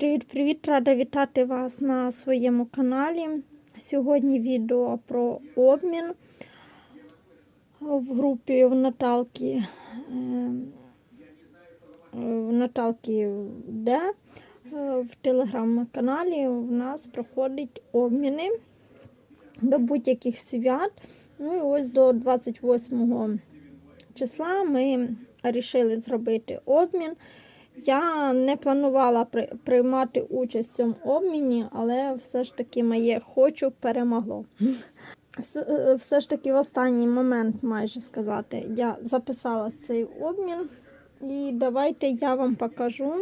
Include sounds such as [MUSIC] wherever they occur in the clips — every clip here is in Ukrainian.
Привіт-привіт! Рада вітати вас на своєму каналі. Сьогодні відео про обмін в групі в Наталки. е, В Наталки Д е, в телеграм-каналі у нас проходять обміни до будь-яких свят. Ну і ось до 28 числа ми вирішили зробити обмін. Я не планувала при- приймати участь в цьому обміні, але все ж таки моє хочу перемогло. Е, Все ж таки в останній момент, майже сказати, я записала цей обмін. І давайте я вам покажу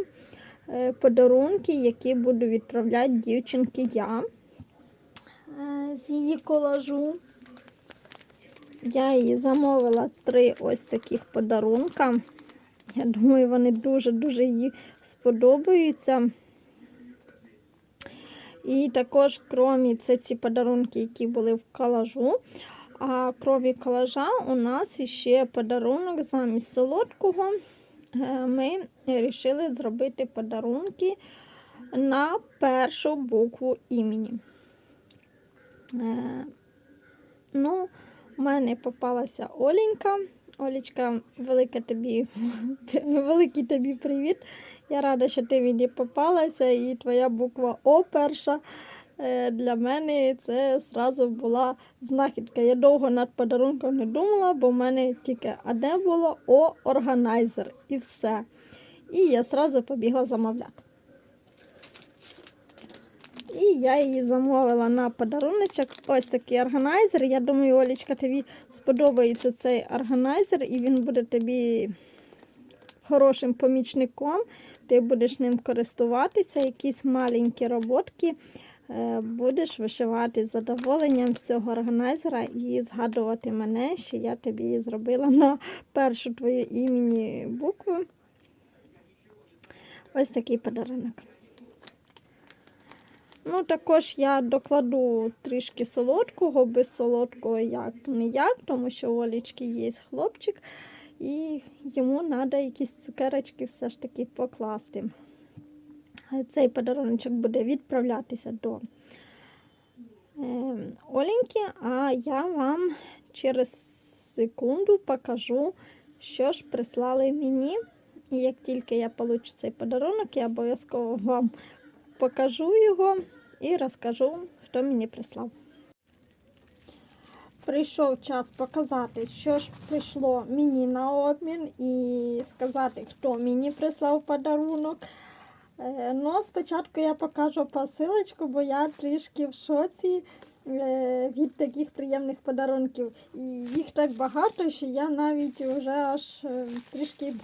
е, подарунки, які буду відправляти дівчинки я е, з її колажу. Я їй замовила три ось таких подарунка. Я думаю, вони дуже-дуже їй сподобаються. І також, крім це ці подарунки, які були в колажу. А крім колажа, у нас ще подарунок замість солодкого. Е, Ми вирішили зробити подарунки на першу букву імені. Е, Ну, у мене попалася Оленька. Олечка, велика тобі, [LAUGHS] великий тобі привіт. Я рада, що ти мені попалася, і твоя буква О перша. е, Для мене це зразу була знахідка. Я довго над подарунком не думала, бо в мене тільки одне було О органайзер і все. І я зразу побігла замовляти. І я її замовила на подаруночок. Ось такий органайзер. Я думаю, Олечка, тобі сподобається цей органайзер, і він буде тобі хорошим помічником. Ти будеш ним користуватися, якісь маленькі роботки. е, Будеш вишивати з задоволенням з цього органайзера і згадувати мене, що я тобі зробила на першу твою імені букву. Ось такий подарунок. Ну, також я докладу трішки солодкого, без солодкого як не як, тому що у Олічки є хлопчик, і йому треба якісь цукерочки все ж таки покласти. Цей подарунок буде відправлятися до е, Оленьки, а я вам через секунду покажу, що ж прислали мені. І як тільки я получу цей подарунок, я обов'язково вам покажу його і розкажу, хто мені прислав. Прийшов час показати, що ж прийшло мені на обмін, і сказати, хто мені прислав подарунок. Ну, спочатку я покажу посилочку, бо я трішки в шоці е, від таких приємних подарунків. І їх так багато, що я навіть вже аж е, трішки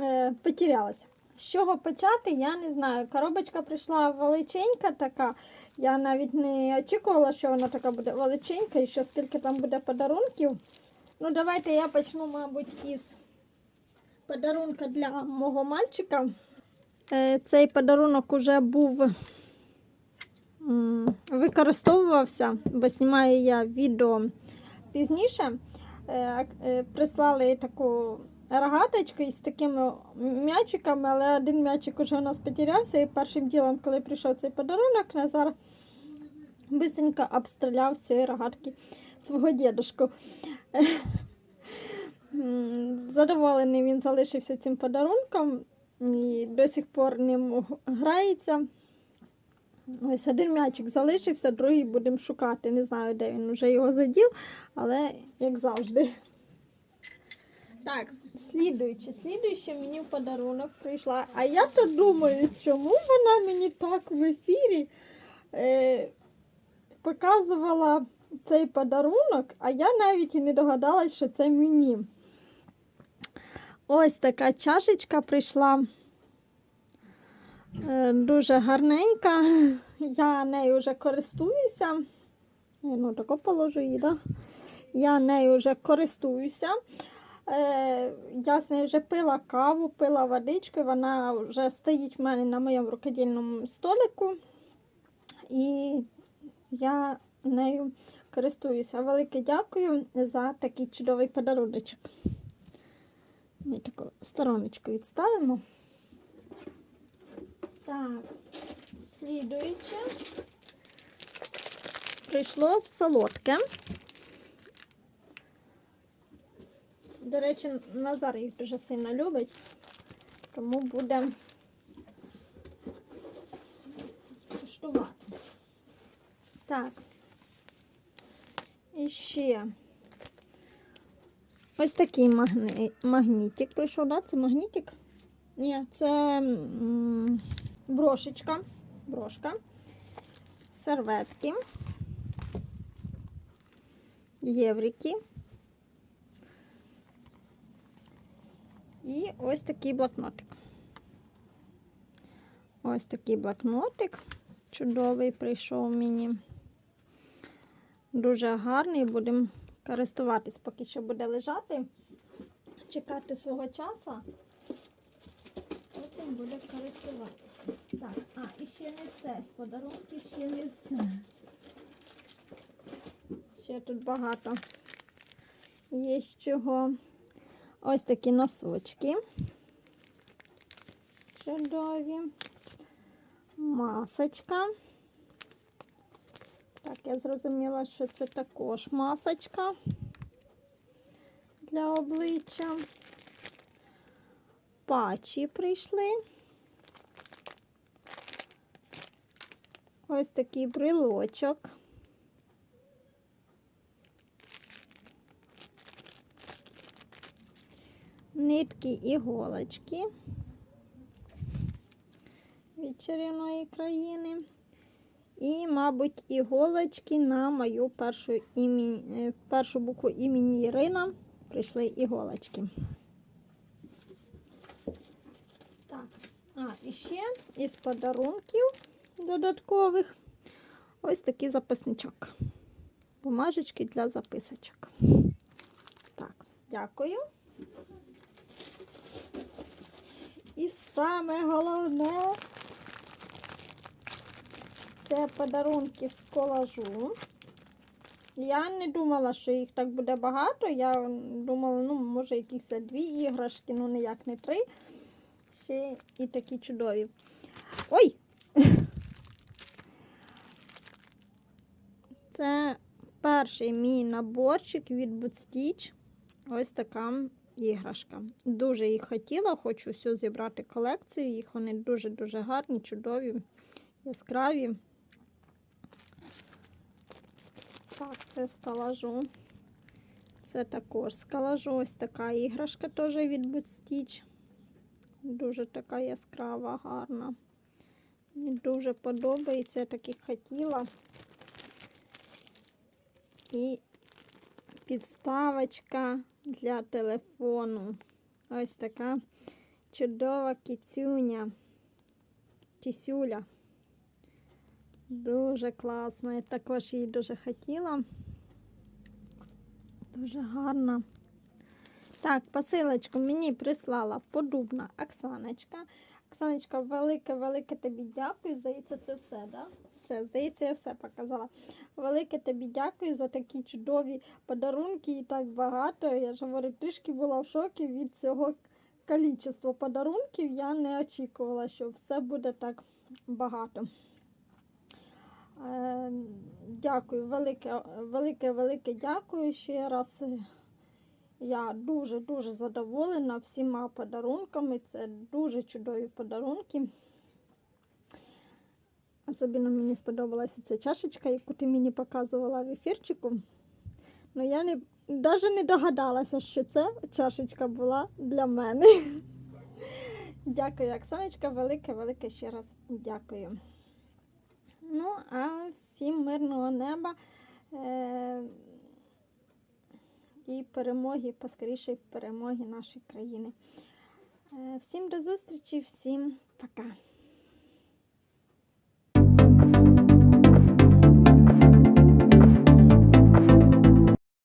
е, потерялася. З чого почати, я не знаю. Коробочка прийшла величенька така. Я навіть не очікувала, що вона така буде величенька і що скільки там буде подарунків. Ну, давайте я почну, мабуть, із подарунка для мого мальчика. Е, Цей подарунок уже був використовувався, бо знімаю я відео пізніше. Е, е, Прислали таку рогаточку із такими м'ячиками, але один м'ячик уже у нас потерявся. І першим ділом, коли прийшов цей подарунок, Назар быстренько обстріляв з цієї рогатки свого дідушку. Задоволений він залишився цим подарунком і до сих пор ним грається. Ось один м'ячик залишився, другий будемо шукати. Не знаю, де він вже його задів, але як завжди. Так, слідуючи, слідуючи мені в подарунок прийшла. А я то думаю, чому вона мені так в ефірі е, показувала цей подарунок, а я навіть і не догадалась, що це мені. Ось така чашечка прийшла. Е, дуже гарненька. Я нею вже користуюся. Я ну, тако положу її, да? Я нею вже користуюся. Е, я з нею вже пила каву, пила водичку, вона вже стоїть в мене на моєму рукодільному столику. І я нею користуюся. Велике дякую за такий чудовий подаруночок. Ми таку стороночку відставимо. Так, слідуюче. Прийшло солодке. До речі, Назар їх дуже сильно любить, тому буде куштувати. Так. І ще ось такий магні... магнітик прийшов, да? Це магнітик? Ні, це брошечка, брошка, серветки, єврики. І ось такий блокнотик. Ось такий блокнотик. Чудовий прийшов мені. Дуже гарний, будемо користуватись, поки що буде лежати, чекати свого часу. Потім буде користуватися. Так, а, і ще не все. З подарунків ще не все. Ще тут багато є з чого. Ось такі носочки. Чудові. Масочка. Так, я зрозуміла, що це також масочка для обличчя. Патчі прийшли. Ось такий брелочок. Нитки іголочки від чарівної країни. І, мабуть, іголочки на мою першу, імені, е, першу букву імені Ірина прийшли іголочки. Так, а, і ще із подарунків додаткових ось такий записничок. Бумажечки для записочок. Так, дякую. І саме головне це подарунки з колажу. Я не думала, що їх так буде багато. Я думала, ну, може, якісь дві іграшки, ну ніяк не три. Ще і такі чудові. Ой! Це перший мій наборчик від Bootstitch. Ось така іграшка. Дуже їх хотіла, хочу всю зібрати колекцію. Їх вони дуже-дуже гарні, чудові, яскраві. Так, це з калажу. Це також з калажу. Ось така іграшка теж від Bootstitch. Дуже така яскрава, гарна. Мені дуже подобається, я таких хотіла. І підставочка для телефону. Ось така чудова кицюня. Кисюля. Дуже класно. Я також її дуже хотіла. Дуже гарна. Так, посилочку мені прислала подубна Оксаночка. Оксаночка, велике-велике тобі дякую. Здається, це все, да? Все, здається, я все показала. Велике тобі дякую за такі чудові подарунки і так багато. Я ж говорю, трішки була в шокі від цього кількості подарунків. Я не очікувала, що все буде так багато. Е, Дякую, велике, велике, велике дякую ще раз. Я дуже-дуже задоволена всіма подарунками. Це дуже чудові подарунки. Особливо мені сподобалася ця чашечка, яку ти мені показувала в ефірчику. Ну, я не, навіть не догадалася, що це чашечка була для мене. Дякую, Оксаночка, велике-велике ще раз дякую. Ну, а всім мирного неба. І перемоги, поскорішої перемоги нашої країни. Е, Всім до зустрічі, всім пока.